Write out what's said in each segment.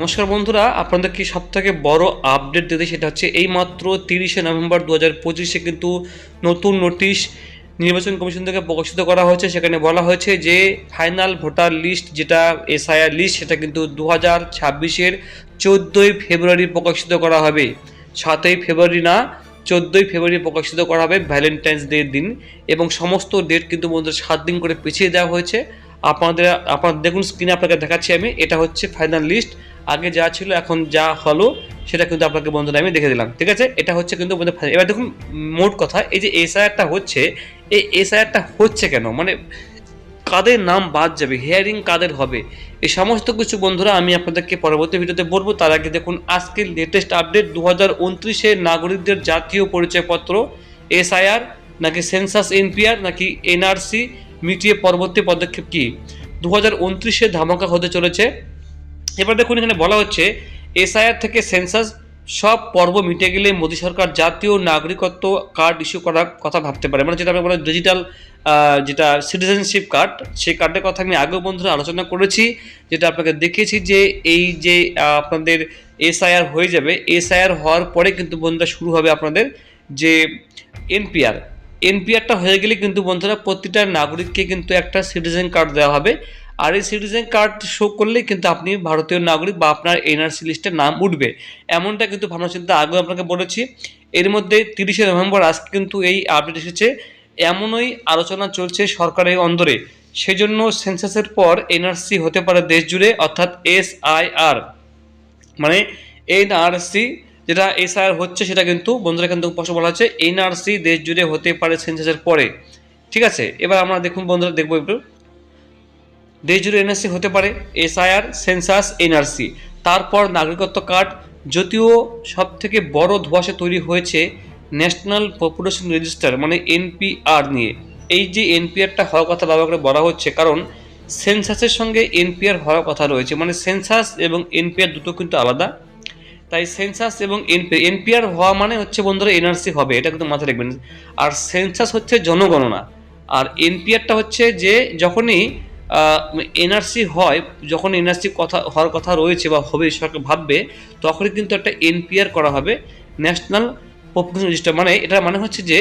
নমস্কার বন্ধুরা আপনাদেরকে সব থেকে বড় আপডেট দিতে সেটা হচ্ছে এই মাত্র তিরিশে নভেম্বর দু হাজার পঁচিশে কিন্তু নতুন নোটিশ নির্বাচন কমিশন থেকে প্রকাশিত করা হয়েছে। সেখানে বলা হয়েছে যে ফাইনাল ভোটার লিস্ট যেটা এসআইআর লিস্ট সেটা কিন্তু দু হাজার ছাব্বিশের চোদ্দোই ফেব্রুয়ারি প্রকাশিত করা হবে। সাতই ফেব্রুয়ারি না, চোদ্দোই ফেব্রুয়ারি প্রকাশিত করা হবে ভ্যালেন্টাইন্স ডের দিন এবং সমস্ত ডেট কিন্তু বন্ধুরা সাত দিন করে পিছিয়ে দেওয়া হয়েছে। আপনাদের আপনার দেখুন স্ক্রিনে আপনাকে দেখাচ্ছি আমি, এটা হচ্ছে ফাইনাল লিস্ট আগে যা ছিল, এখন যা হলো, সেটা কিন্তু আপনাকে বন্ধুরা আমি দেখে দিলাম, ঠিক আছে? এটা হচ্ছে কিন্তু এবার দেখুন, মোট কথা, এই যে এসআইআরটা হচ্ছে, এই এসআইআরটা হচ্ছে কেন? মানে কাদের নাম বাদ যাবে? হিয়ারিং কাদের হবে? এই সমস্ত কিছু বন্ধুরা আমি আপনাদেরকে পরবর্তী ভিডিওতে বলব। তার আগে দেখুন, আজকের লেটেস্ট আপডেট দু হাজার উনত্রিশে নাগরিকদের জাতীয় পরিচয়পত্র এসআইআর নাকি সেন্সাস এনপিআর নাকি এনআরসি মিটিয়ে পরবর্তী পদক্ষেপ কি? দু হাজার উনত্রিশে ধামাকা হতে চলেছে। এবার দেখুন, এখানে বলা হচ্ছে এসআইআর থেকে সেন্সাস সব পর্ব মিটে গেলে মোদী সরকার জাতীয় নাগরিকত্ব কার্ড ইস্যু করার কথা ভাবতে পারে। মানে যেটা বলে ডিজিটাল যেটা সিটিজেনশিপ কার্ড সেই কার্ডের কথা আমি আগেও বন্ধুরা আলোচনা করেছি, যেটা আপনাকে দেখিয়েছি যে এই যে আপনাদের এসআইআর হয়ে যাবে এসআইআর হওয়ার পরে কিন্তু বন্ধুরা শুরু হবে আপনাদের যে এনপিআর এনপিআরটা হয়ে গেলে কিন্তু বন্ধুরা প্রতিটা নাগরিককে কিন্তু একটা সিটিজেন কার্ড দেওয়া হবে। আর এই সিটিজেন কার্ড শো করলেই কিন্তু আপনি ভারতীয় নাগরিক বা আপনার এনআরসি লিস্টে নাম উঠবে। এমনটা কিন্তু ভাবনা চিন্তা আগেও আপনাকে বলেছি। এর মধ্যে তিরিশে নভেম্বর আজকে কিন্তু এই আপডেট এসেছে। এমনই আলোচনা চলছে সরকারের অন্দরে। সেজন্য সেন্সাসের পর এনআরসি হতে পারে দেশ জুড়ে, অর্থাৎ এসআইআর মানে এনআরসি যেটা এসআইআর হচ্ছে সেটা কিন্তু বন্ধুরা কিন্তু প্রশ্ন বলা হচ্ছে এনআরসি দেশ জুড়ে হতে পারে সেন্সাসের পরে। ঠিক আছে? এবার আমরা দেখুন বন্ধুরা, দেখব একটু। দেশ জুড়ে এনআরসি হতে পারে, এসআইআর, সেন্সাস, এনআরসি। তারপর নাগরিকত্ব কার্ড, যদিও সব থেকে বড় ধোঁয়াশা তৈরি হয়েছে ন্যাশনাল পপুলেশন রেজিস্টার মানে এনপিআর নিয়ে। এই যে এনপিআরটা হওয়ার কথা বাবা করে বলা হচ্ছে, কারণ সেন্সাসের সঙ্গে এনপিআর হওয়ার কথা রয়েছে মানে সেন্সাস এবং এনপিআর দুটো কিন্তু আলাদা। তাই সেন্সাস এবং এনপিআর এনপিআর হওয়া মানে হচ্ছে বন্ধুরা এনআরসি হবে, এটা কিন্তু মাথায় রাখবেন। আর সেন্সাস হচ্ছে জনগণনা, আর এনপিআরটা হচ্ছে যে যখনই এনআরসি হয়, যখন এনআরসি কথা, হওয়ার কথা রয়েছে বা হবে সরকার ভাববে, তখনই কিন্তু একটা এনপিআর করা হবে ন্যাশনাল পপুলেশন রেজিস্টার মানে এটা মানে হচ্ছে যে,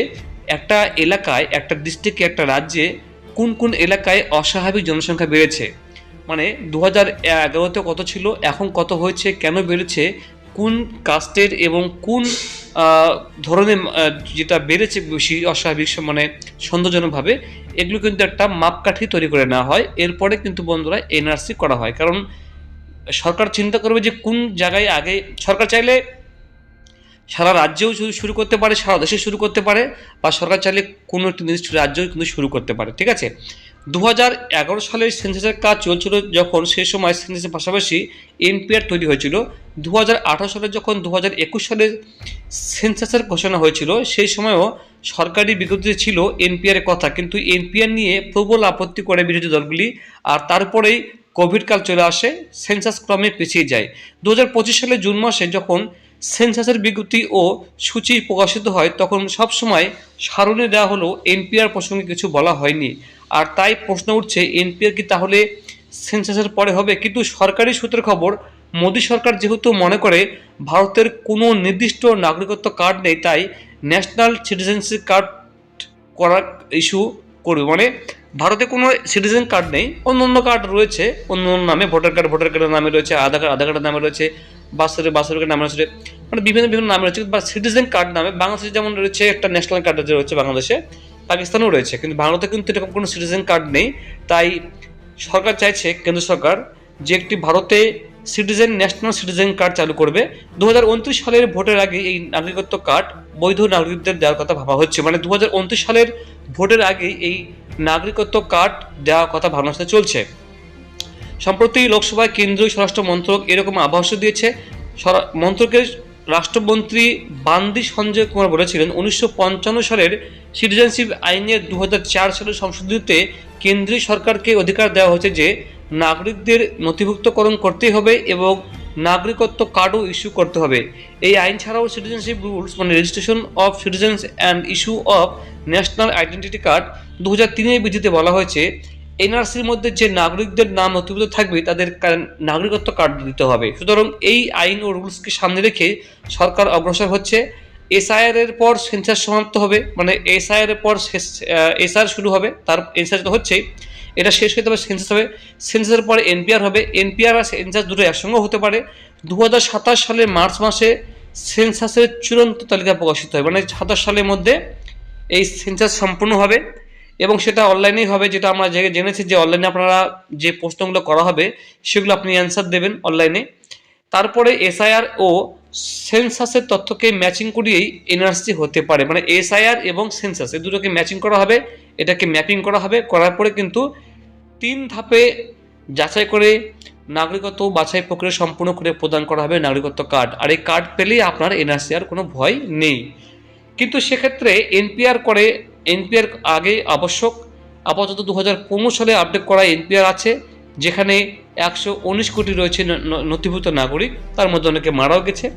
একটা এলাকায়, একটা ডিস্ট্রিক্টে একটা রাজ্যে, কোন কোন এলাকায় অস্বাভাবিক জনসংখ্যা বেড়েছে? মানে দু হাজার এগারোতে কত ছিল, এখন কত হয়েছে, কেন বেড়েছে কোন কাস্টের এবং কোন ধরনের যেটা বেড়েছে বেশি অস্বাভাবিক মানে সন্দেহজনকভাবে, এগুলো কিন্তু একটা মাপকাঠি তৈরি করে নেওয়া হয়। এরপরে কিন্তু বন্ধুরা এনআরসি করা হয়। কারণ সরকার চিন্তা করবে যে কোন জায়গায় আগে, সরকার চাইলে সারা রাজ্যেও শুরু করতে পারে, সারা দেশে শুরু করতে পারে, বা সরকার চাইলে কোনো একটি নির্দিষ্ট রাজ্যেও কিন্তু শুরু করতে পারে। ঠিক আছে? দু হাজার এগারো সালের সেন্সাসের কাজ চলছিল যখন সেই সময় সেন্সাসের পাশাপাশি এনপিআর তৈরি হয়েছিল। দু হাজার আঠারো সালে যখন দু হাজার একুশ সালে সেন্সাসের ঘোষণা হয়েছিল, সেই সময়ও সরকারি বিজ্ঞপ্তিতে ছিল এনপিআর কথা। কিন্তু এনপিআর নিয়ে প্রবল আপত্তি করে বিরোধী দলগুলি আর তারপরেই কোভিড কাল চলে আসে, সেন্সাস ক্রমে পিছিয়ে যায়। দু সালের জুন মাসে যখন সেন্সাসের বিজ্ঞপ্তি ও সূচি প্রকাশিত হয়, তখন সবসময় সারণে দেওয়া হলো এনপিআর প্রসঙ্গে কিছু বলা হয়নি। আর তাই প্রশ্ন উঠছে, এনপিআর কি তাহলে সেন্সাসের পরে হবে? কিন্তু সরকারি সূত্রের খবর মোদী সরকার যেহেতু মনে করে ভারতের কোনো নির্দিষ্ট নাগরিকত্ব কার্ড নেই, তাই ন্যাশনাল সিটিজেনশিপ কার্ড করার ইস্যু করবে। মানে ভারতে কোনো সিটিজেন কার্ড নেই, অন্য অন্য কার্ড রয়েছে, অন্য অন্য নামে, ভোটার কার্ড, ভোটার কার্ডের নামে রয়েছে, আধার কার্ড, আধার কার্ডের নামে রয়েছে বাসের বাসের কার্ডের নামে রয়েছে মানে বিভিন্ন বিভিন্ন নামে রয়েছে, বা সিটিজেন কার্ড নামে বাংলাদেশে যেমন রয়েছে একটা ন্যাশনাল কার্ড রয়েছে বাংলাদেশে, পাকিস্তানেও রয়েছে, কিন্তু ভারতে কিন্তু এরকম কোনো সিটিজেন কার্ড নেই। তাই সরকার চাইছে, কেন্দ্র সরকার, যে একটি ভারতে সিটিজেন ন্যাশনাল সিটিজেন কার্ড চালু করবে। দু হাজার উনত্রিশ সালের ভোটের আগে এই নাগরিকত্ব কার্ড বৈধ নাগরিকদের দেওয়ার কথা ভাবা হচ্ছে। মানে দু হাজার উনত্রিশ সালের ভোটের আগে এই নাগরিকত্ব কার্ড দেওয়ার কথা ভাবনা চলছে। সম্প্রতি লোকসভায় কেন্দ্রীয় স্বরাষ্ট্র মন্ত্রক এরকম আভাস দিয়েছে। মন্ত্রকের রাষ্ট্রমন্ত্রী বান্দি সঞ্জয় কুমার বলেছিলেন, উনিশশো পঞ্চান্ন সালের সিটিজেনশিপ আইনের দু সালের সংশোধনীতে কেন্দ্রীয় সরকারকে অধিকার দেওয়া হয়েছে যে নাগরিকদের নথিভুক্তকরণ করতেই হবে এবং নাগরিকত্ব কার্ডও ইস্যু করতে হবে। এই আইন ছাড়াও সিটিজেনশিপ রুলস মানে registration of citizens and issue of national identity card দু হাজার তিনের বিধিতে বলা হয়েছে, এনআরসির মধ্যে যে নাগরিকদের নাম নথিভুক্ত থাকবে তাদের নাগরিকত্ব কার্ড দিতে হবে। সুতরাং এই আইন ও রুলসকে সামনে রেখে সরকার অগ্রসর হচ্ছে। এসআইআর এর পর সেন্সার সমাপ্ত হবে মানে এসআইআর এর পর এসআর শুরু হবে, তার এসআর তো হচ্ছেই। এটা শেষ হয়ে তবে সেন্সাস হবে। সেন্সাসের পরে এনপিআর হবে। এনপিআর আর সেন্সাস দুটো একসঙ্গে হতে পারে। দু হাজার সাতাশ সালের মার্চ মাসে সেন্সাসের চূড়ান্ত তালিকা প্রকাশিত হয়। মানে সাতাশ সালের মধ্যে এই সেন্সাস সম্পূর্ণ হবে এবং সেটা অনলাইনেই হবে। যেটা আমরা জেনেছি যে অনলাইনে আপনারা যে প্রশ্নগুলো করা হবে, সেগুলো আপনি অ্যান্সার দেবেন অনলাইনে তারপরে এসআইআর ও সেন্সাসের তথ্যকে ম্যাচিং করিয়েই এনআরসি হতে পারে। মানে এসআইআর এবং সেন্সাস এই দুটোকে ম্যাচিং করা হবে। এটাকে ম্যাপিং করা হবে। করার পরে কিন্তু তিন ধাপে যাচাই করে নাগরিকত্ব বাছাই প্রক্রিয়া সম্পূর্ণ করে প্রদান করা হবে নাগরিকত্ব কার্ড। আর এই কার্ড পেলেই আপনার এনআরসি আর কোনো ভয় নেই। কিন্তু সেক্ষেত্রে এনপিআর করে, এনপিআর আগে আবশ্যক। আপাতত দু হাজার পনেরো সালে আপডেট করা এনপিআর আছে, যেখানে একশো উনিশ কোটি রয়েছে ন- ন- নথিভুক্ত নাগরিক। তার মধ্যে অনেকে মারাও গেছে।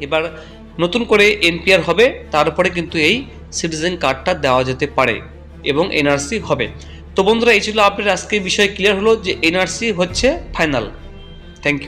এবার নতুন করে এনপিআর হবে, তারপরে কিন্তু এই সিটিজেন কার্ডটা দেওয়া যেতে পারে এবং এনআরসি হবে। তো বন্ধুরা, এই ছিল আপডেট আজকে বিষয় ক্লিয়ার হলো যে এনআরসি হচ্ছে ফাইনাল থ্যাংক ইউ